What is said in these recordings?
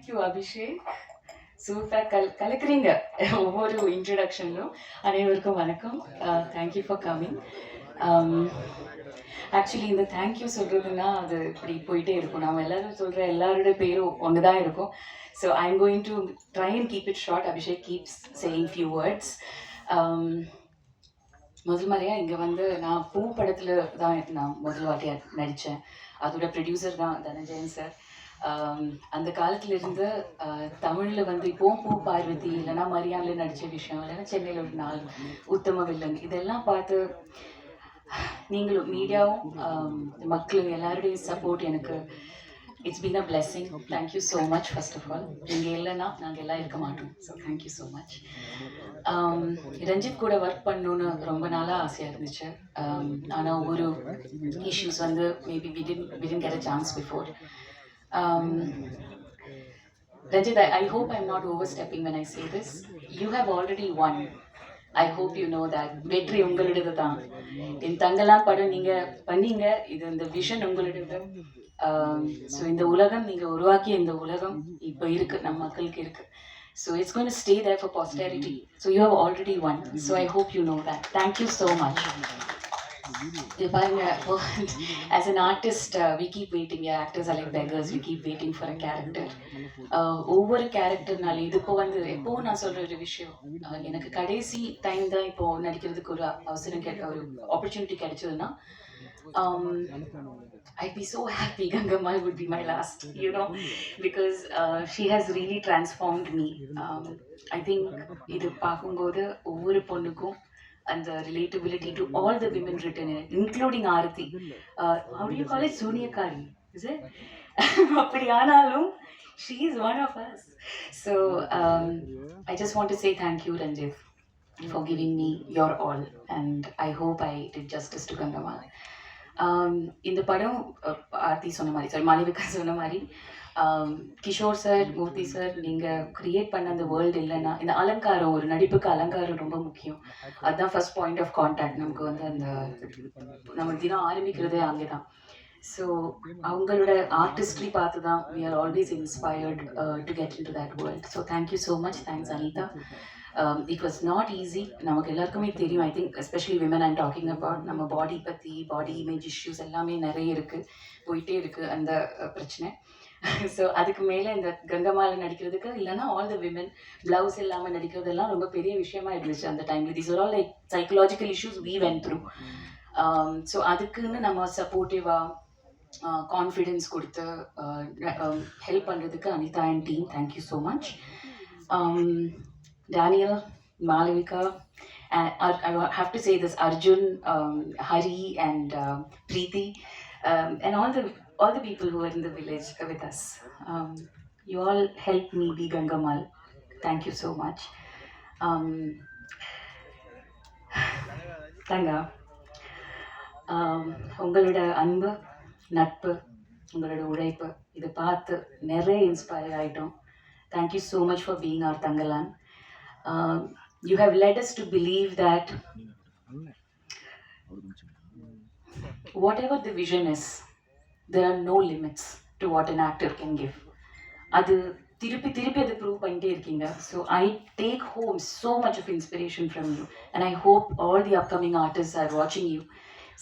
Thank you Abhishek super கல் கலக்குறீங்க. ஒவ்வொரு இன்ட்ரடக்ஷன்லும் அனைவருக்கும் வணக்கம். Thank you for coming actually இந்த தேங்க்யூ சொல்கிறதுனா அது இப்படி போயிட்டே இருக்கும். நம்ம எல்லாரும் சொல்கிற எல்லாரோட பேரும் ஒன்று தான் இருக்கும். So I am going to try and keep it short Abhishek keeps saying few words முதல் மாதிரியாக இங்கே வந்து நான் பூ படத்தில் தான் நான் முதல் வாட்டியாக நடித்தேன் அதோட ப்ரொடியூசர் தான் தனஞ்சயன் சார் அந்த காலத்துல இருந்து தமிழில் வந்து இப்போ பூ பார்வதி இல்லைன்னா மரியாதையில நடித்த விஷயம் இல்லைன்னா சென்னையில் ஒரு நாள் உத்தம வில்லன் இதெல்லாம் பார்த்து நீங்களும் மீடியாவும் மக்களும் எல்லாருடைய சப்போர்ட் எனக்கு it's been a blessing thank you so much first of all நீங்கள் இல்லைன்னா நாங்கள் எல்லாம் இருக்க மாட்டோம். So thank you so much Ranjit கூட ஒர்க் பண்ணணுன்னு ரொம்ப நாளாக ஆசையாக இருந்துச்சு. ஆனால் ஒரு இஷ்யூஸ் வந்து maybe within within get a chance before Um, Ranjit, I, I hope I'm not overstepping when I say this. You have already won. I hope you know that வெற்றி உங்களுடையது தான் என் தங்கலாம் படம் நீங்கள் பண்ணீங்க. இது இந்த விஷன் உங்களுடையது ஸோ um, இந்த உலகம் நீங்கள் உருவாக்கிய இந்த உலகம் இப்போ இருக்குது நம்ம மக்களுக்கு இருக்குது so it's going stay there for posterity so you have already won so I hope you know that thank you so much பாருங்க as an artist we keep waiting actors like beggars we keep waiting for a character ஒவ்வொரு கேரக்டர்னாலும் இது இப்போ வந்து எப்போவும் நான் சொல்ற ஒரு விஷயம். Uh, எனக்கு கடைசி டைம் தான் இப்போ நடிக்கிறதுக்கு ஒரு அவசரம் கிடை ஒரு ஆப்பர்ச்சுனிட்டி கிடைச்சதுன்னா um, I'd be so happy. Gangamal would be my last, you know, because uh, she has really transformed me. Um, I think இது பார்க்கும்போது ஒவ்வொரு பொண்ணுக்கும் and the relatability to all the women written in it, including Arati. Uh, how do you call it? Sonia Kari, is it? Priyanalum, she is one of us. So um, I just want to say thank you, Ranjiv, for giving me your all, and I hope I did justice to Gangama. இந்த படம் ஆர்த்தி சொன்ன மாதிரி sorry Malavika சொன்ன மாதிரி Kishore sir Murthy sir நீங்கள் create பண்ண அந்த world இல்லைன்னா இந்த அலங்காரம் ஒரு நடிப்புக்கு அலங்காரம் ரொம்ப முக்கியம். அதுதான் ஃபர்ஸ்ட் பாயிண்ட் ஆஃப் கான்டாக்ட் நமக்கு வந்து அந்த நம்ம தினம் ஆரம்பிக்கிறதே அங்கே தான் ஸோ அவங்களோட ஆர்டிஸ்ட்ரி பார்த்து தான் we are always inspired to get into that world so thank you so much thanks Anitha it was not easy நமக்கு எல்லாருக்குமே தெரியும் I think especially women and talking about நம்ம பாடி பற்றி பாடி இமேஜ் இஷ்யூஸ் எல்லாமே நிறைய இருக்குது போயிட்டே இருக்குது அந்த பிரச்சனை. ஸோ அதுக்கு மேலே இந்த கங்கமால நடிக்கிறதுக்கு இல்லைன்னா ஆல் த விமன் ப்ளவுஸ் இல்லாமல் நடிக்கிறதெல்லாம் ரொம்ப பெரிய விஷயமா இருந்துச்சு அந்த டைமில் these are all like psychological issues we went through so அதுக்குன்னு நம்ம சப்போர்ட்டிவாக கான்ஃபிடென்ஸ் கொடுத்து ஹெல்ப் பண்ணுறதுக்கு Anitha and team thank you so much Daniel, Malavika, and I, have to say this Arjun, um, Hari, and uh, Preeti, um, and all the all the people who are in the village with us. Um, you all helped me be Gangamal. Thank you so much. Um, தங்கா உங்களோட அன்பு நட்பு உங்களோட உழைப்பு இதை பார்த்து நிறைய inspire ஆகிட்டோம் thank you so much for being our Thangalaan um, you have led us to believe that whatever the vision is, there are no limits to what an actor can give. அது திருப்பி திருப்பி அதை prove பண்ணிட்டே இருக்கீங்க. So I take home so much of inspiration from you and I hope all the upcoming artist are வாட்சிங் you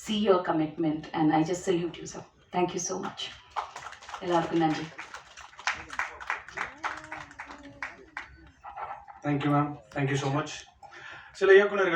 see your commitment and I just salute you sir thank you so much எல்லாருக்கும் நன்றி. Thank you ma'am thank you so much சில இயக்குநர்கள்